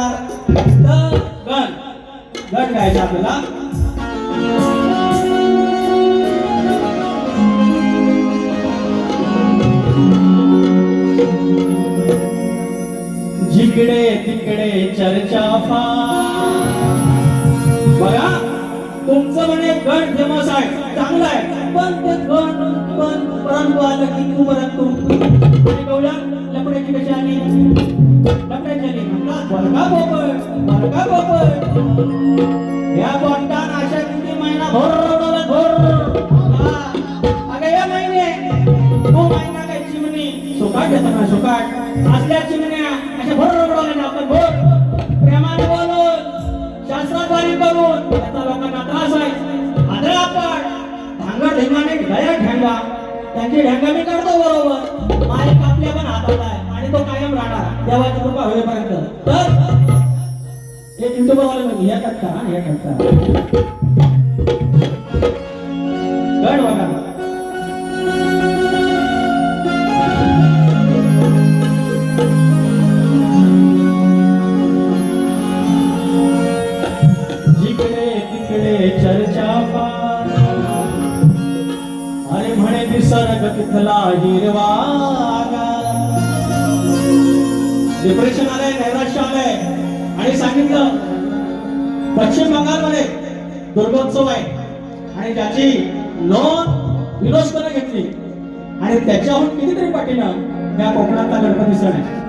लागणार तर गण. गण घ्यायचा आपल्याला. जिकडे तिकडे चर्चा फा बघा तुमचं म्हणे गण फेमस आहे. चांगलं आहे. पण ते गण पण परंतु आता की परंतु चिमणी सुकाट सुकाट असल्या चिमण्या अशा आपण भोर प्रेमाने बोलून शास्त्राद्वारे करून त्याचा लोकांना त्रास ढेंगा त्यांची ढेंगा मी करतो बरोबर. मालिक आपल्या पण हातात आहे आणि तो कायम राहणार. देवाची कृपा होईपर्यंत. तर हे युट्यूबर म्हणजे हे करता या हे करता. गड बघा. अरे म्हणे निसर्ग तिथला हिरवा डिप्रेशन आलंय नैराश्य आलंय. आणि सांगितलं पश्चिम बंगालमध्ये दुर्गोत्सव आहे. आणि त्याची नोंद युनेस्कोने घेतली. आणि त्याच्याहून कितीतरी पाठीनं त्या कोकणातला गणपती सण आहे.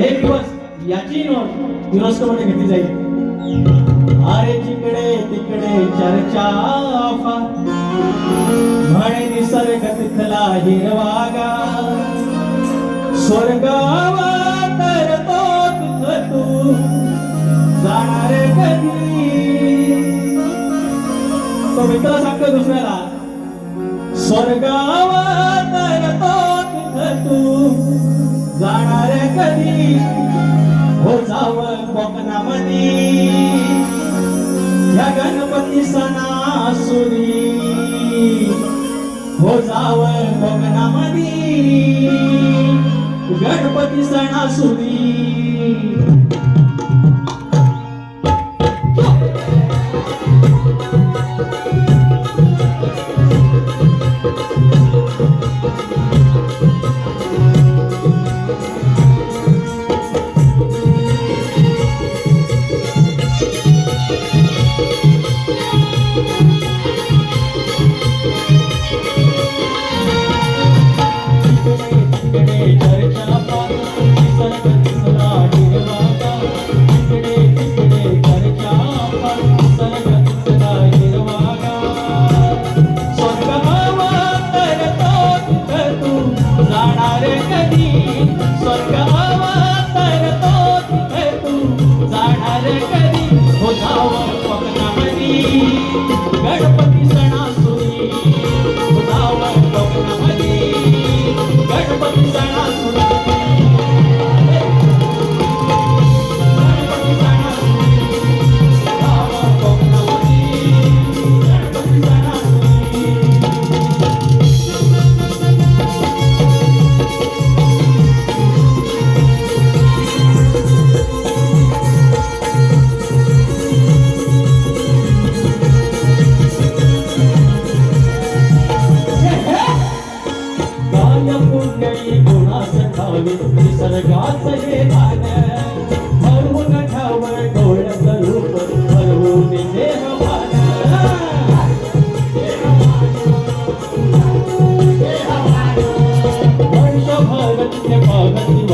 एक दिवस याची नोंद युनेस्को मध्ये घेतली जाईल. अरे जिकडे तिकडे चर्चा फार म्हणे निसर्ग तिथला हिरवागा. स्वर्गावा तर तो तू. जाणार कधी? तो मित्र सांगतो दुसऱ्याला स्वर्गावा तर तो तू. जाणार कधी? जाव कोकणामध्ये या गणपती सणासुरी. हो जाव कोकणामध्ये गणपती सणासुरी.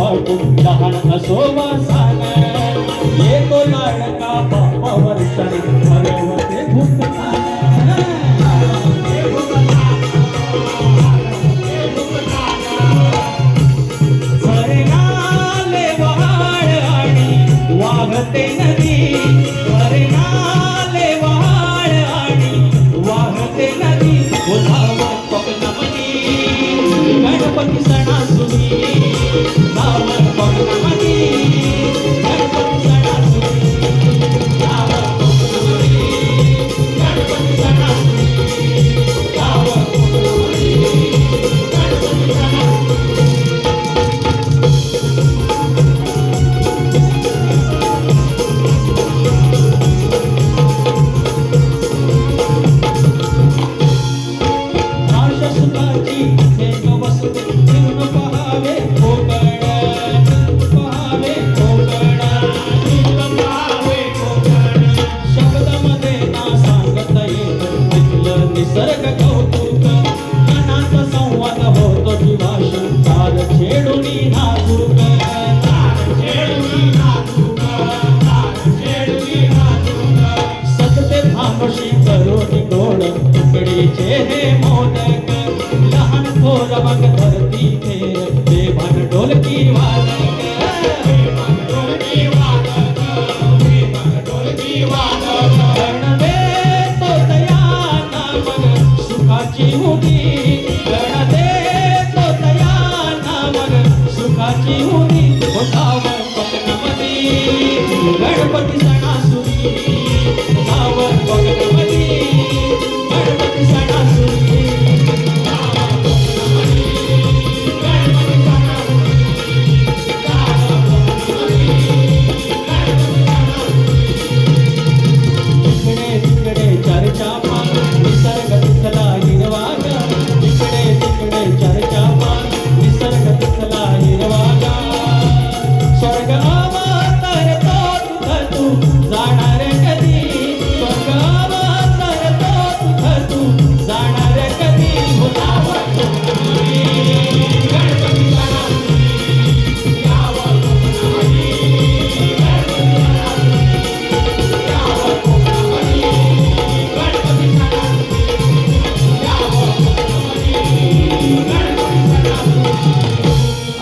भगती लहान असो वासान येतो लाडका बापा वर्षाने.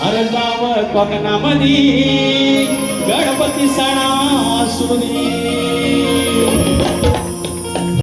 अरे जाव कोकणामधी गणपती सणा सुनी.